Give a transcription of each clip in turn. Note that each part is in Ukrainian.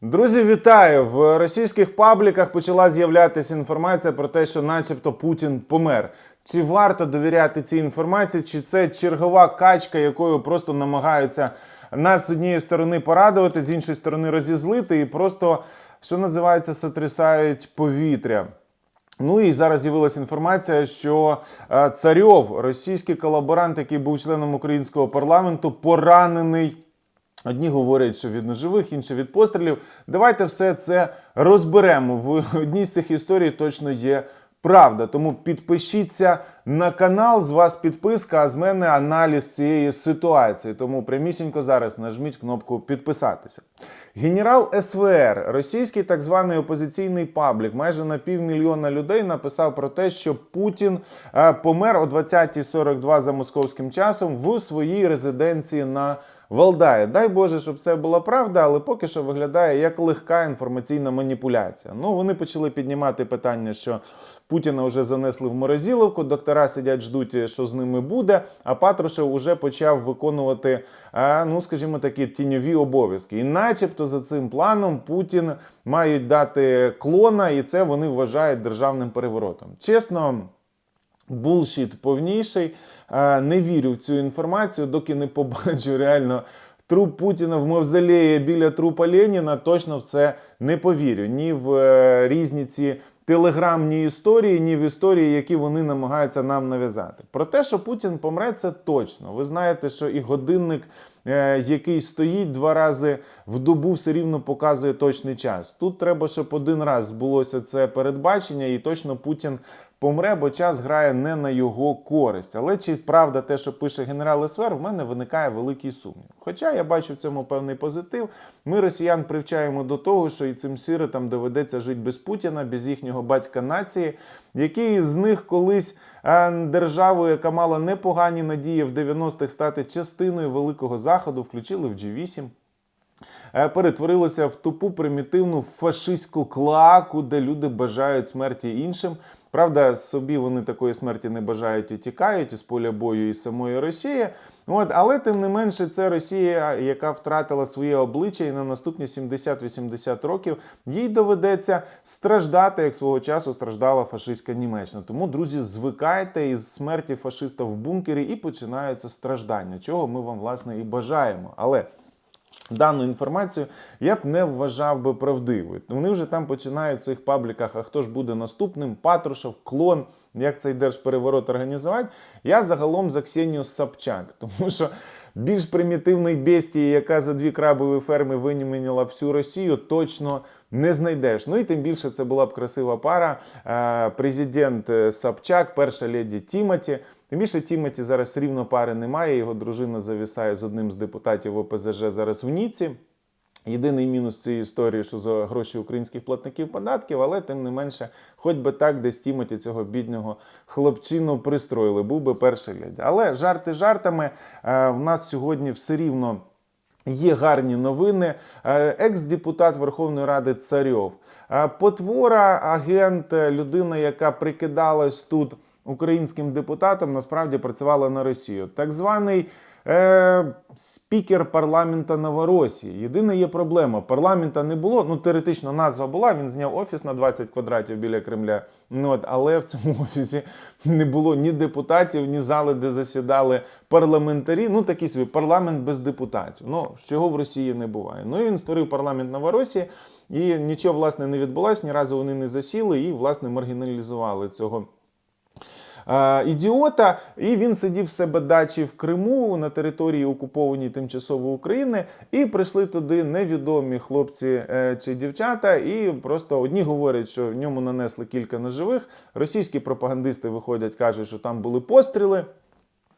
Друзі, вітаю! В російських пабліках почала з'являтися інформація про те, що, начебто, Путін помер. Чи варто довіряти цій інформації, чи це чергова качка, якою просто намагаються нас з однієї сторони порадувати, з іншої сторони розізлити і просто, що називається, сотрясають повітря. Ну і зараз з'явилася інформація, що е, Царьов, російський колаборант, який був членом українського парламенту, поранений. Одні говорять, що від ножових, інші від пострілів. Давайте все це розберемо. В одній з цих історій точно є правда. Тому підпишіться на канал. З вас підписка, а з мене аналіз цієї ситуації. Тому прямісінько зараз нажміть кнопку підписатися. Генерал СВР, російський так званий опозиційний паблік, майже на півмільйона людей написав про те, що Путін е, помер о 20.42 за московським часом в своїй резиденції на Валдає. Дай Боже, щоб це була правда, але поки що виглядає як легка інформаційна маніпуляція. Ну, вони почали піднімати питання, що Путіна вже занесли в морозиловку, доктора сидять, ждуть, що з ними буде. А Патрушев уже почав виконувати, ну скажімо такі, тіньові обов'язки. І, начебто, за цим планом Путін мають дати клона, і це вони вважають державним переворотом. Чесно. Булшіт повніший. Е, Не вірю в цю інформацію, доки не побачу реально труп Путіна в мавзолеї біля трупа Леніна. Точно в це не повірю. Ні в е, різні ці телеграмні історії, ні в історії, які вони намагаються нам нав'язати. Про те, що Путін помре, це точно. Ви знаєте, що і годинник, який стоїть два рази в добу, все рівно показує точний час. Тут треба, щоб один раз збулося це передбачення, і точно Путін помре, бо час грає не на його користь. Але чи правда те, що пише генерал СВР, в мене виникає великий сумнів. Хоча я бачу в цьому певний позитив. Ми росіян привчаємо до того, що і цим сиротам доведеться жити без Путіна, без їхнього батька нації, який з них колись державою, яка мала непогані надії в 90-х стати частиною великого заходу, включили в G8 е, перетворилося в тупу примітивну фашистську клаку, де люди бажають смерті іншим. Правда, собі вони такої смерті не бажають і тікають із поля бою із самої Росії. От, але тим не менше, це Росія, яка втратила своє обличчя, і на наступні 70-80 років їй доведеться страждати, як свого часу страждала фашистська Німеччина. Тому, друзі, звикайте із смерті фашиста в бункері і починаються страждання, чого ми вам власне і бажаємо. Але Дану інформацію я б не вважав би правдивою. Вони вже там починають в своїх пабліках, а хто ж буде наступним, Патрушев, клон, як цей держпереворот організувати. Я загалом за Ксенію Собчак, тому що більш примітивної бестії, яка за дві крабові ферми виніменіла всю Росію, точно не знайдеш. Ну і тим більше це була б красива пара. Е, Президент е, Собчак, перша леді Тімоті. Тим більше Тімоті зараз рівно пари немає. Його дружина завісає з одним з депутатів ОПЗЖ зараз в Ніці. Єдиний мінус цієї історії, що за гроші українських платників податків, але тим не менше, хоч би так, десь Тімоті цього бідного хлопчину пристроїли, був би перший леді. Але жарти жартами е, в нас сьогодні все рівно. Є гарні новини. Е, Екс-депутат Верховної Ради Царьов. Е, Потвора, агент, людина, яка прикидалась тут українським депутатом, насправді працювала на Росію. Так званий е, спікер парламента Новоросії. Єдина є проблема: парламента не було. Ну, теоретично назва була. Він зняв офіс на 20 квадратів біля Кремля. Ну, от, але в цьому офісі не було ні депутатів, ні зали, де засідали парламентарі. Ну, такий собі парламент без депутатів. Ну, чого в Росії не буває. Ну і він створив парламент Новоросії, і нічого власне не відбулося, ні разу вони не засіли і власне маргіналізували цього. Е, Ідіота, і він сидів в себе дачі в Криму на території окупованій тимчасово України, і прийшли туди невідомі хлопці е, чи дівчата, і просто одні говорять, що в ньому нанесли кілька неживих. Російські пропагандисти виходять, кажуть, що там були постріли.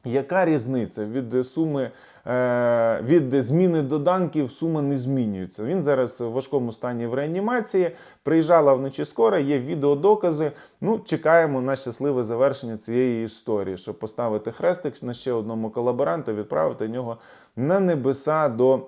Яка різниця від суми е, від зміни доданків сума не змінюється? Він зараз в важкому стані в реанімації. Приїжджала вночі скоро, є відеодокази. Ну, чекаємо на щасливе завершення цієї історії, щоб поставити хрестик на ще одному колаборанту, відправити нього на небеса до.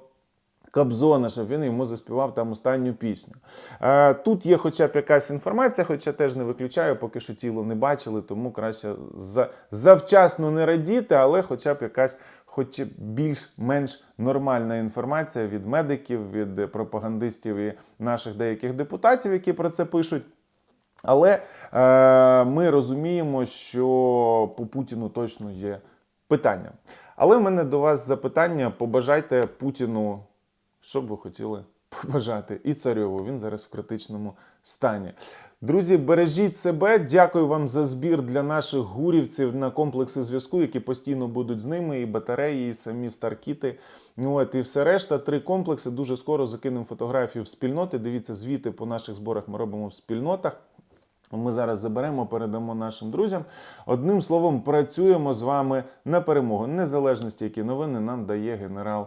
Кобзона, щоб він йому заспівав там останню пісню. Е, тут є хоча б якась інформація, хоча теж не виключаю, поки що тіло не бачили, тому краще за, завчасно не радіти, але хоча б якась хоч більш-менш нормальна інформація від медиків, від пропагандистів і наших деяких депутатів, які про це пишуть. Але е, ми розуміємо, що по Путіну точно є питання. Але в мене до вас запитання: побажайте Путіну, що б ви хотіли побажати, і царьову. Він зараз в критичному стані. Друзі, бережіть себе. Дякую вам за збір для наших гурівців на комплекси зв'язку, які постійно будуть з ними, і батареї, і самі старкіти. Ну от і все решта. Три комплекси. Дуже скоро закинемо фотографію в спільноти. Дивіться, звіти по наших зборах ми робимо в спільнотах. Ми зараз заберемо, передамо нашим друзям. Одним словом, працюємо з вами на перемогу. Незалежності, які новини нам дає генерал